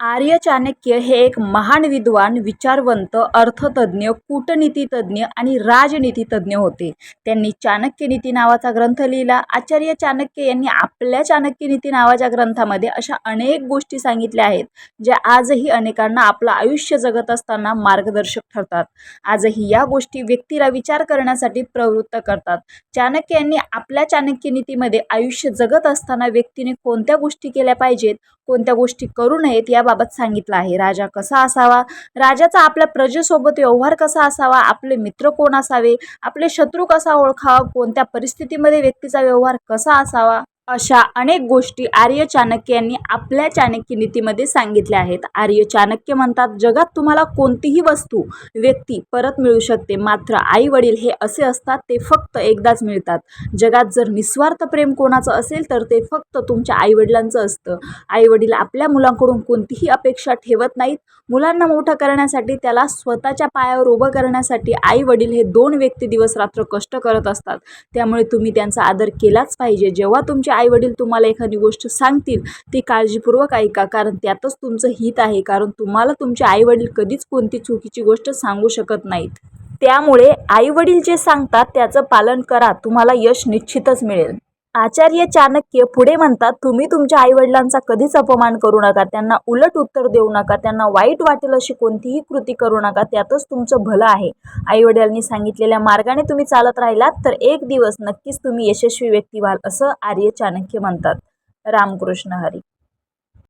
आर्य चाणक्य हे एक महान विद्वान विचारवंत अर्थतज्ज्ञ कूटनीतितज्ज्ञ आणि राजनीतितज्ज्ञ होते. त्यांनी चाणक्यनीती नावाचा ग्रंथ लिहिला. आचार्य चाणक्य यांनी आपल्या चाणक्यनीती नावाच्या ग्रंथामध्ये अशा अनेक गोष्टी सांगितल्या आहेत ज्या आजही अनेकांना आपलं आयुष्य जगत असताना मार्गदर्शक ठरतात. आजही या गोष्टी व्यक्तीला विचार करण्यासाठी प्रवृत्त करतात. चाणक्य यांनी आपल्या चाणक्यनीतीमध्ये आयुष्य जगत असताना व्यक्तीने कोणत्या गोष्टी केल्या पाहिजेत कोणत्या गोष्टी करू नयेत या याबाबत सांगितलं आहे. राजा कसा असावा? राजाचा आपल्या प्रजेसोबत व्यवहार कसा असावा? आपले मित्र कोण असावे? आपले शत्रू कसा ओळखावा? कोणत्या परिस्थितीमध्ये व्यक्तीचा व्यवहार कसा असावा? अशा अनेक गोष्टी आर्य चाणक्य यांनी आपल्या चाणक्य नीतीमध्ये सांगितल्या आहेत. आर्य चाणक्य म्हणतात जगात तुम्हाला कोणतीही वस्तू व्यक्ती परत मिळू शकते. मात्र आई वडील हे असे असतात ते फक्त एकदाच मिळतात. जगात जर निस्वार्थ प्रेम कोणाचं असेल तर ते फक्त तुमच्या आईवडिलांचं असतं. आईवडील आपल्या मुलांकडून कोणतीही अपेक्षा ठेवत नाहीत. मुलांना मोठं करण्यासाठी त्याला स्वतःच्या पायावर उभं करण्यासाठी आई वडील हे दोन व्यक्ती दिवस रात्र कष्ट करत असतात. त्यामुळे तुम्ही त्यांचा आदर केलाच पाहिजे. जेव्हा तुमच्या आई वडील तुम्हाला एखादी गोष्ट सांगतील ती काळजीपूर्वक ऐका. कारण त्यातच तुमचं हित आहे. कारण तुम्हाला तुमचे आई वडील कधीच कोणती चुकीची गोष्ट सांगू शकत नाहीत. त्यामुळे आई वडील जे सांगतात त्याचं पालन करा. तुम्हाला यश निश्चितच मिळेल. आचार्य चाणक्य पुढे म्हणतात तुम्ही तुमच्या आईवडिलांचा कधीच अपमान करू नका त्यांना उलट उत्तर देऊ नका त्यांना वाईट वाटेल अशी कोणतीही कृती करू नका त्यातच तुमचं भलं आहे. आईवडिलांनी सांगितलेल्या मार्गाने तुम्ही चालत राहिलात तर एक दिवस नक्कीच तुम्ही यशस्वी व्यक्ती व्हाल असं आर्य चाणक्य म्हणतात. रामकृष्ण हरी.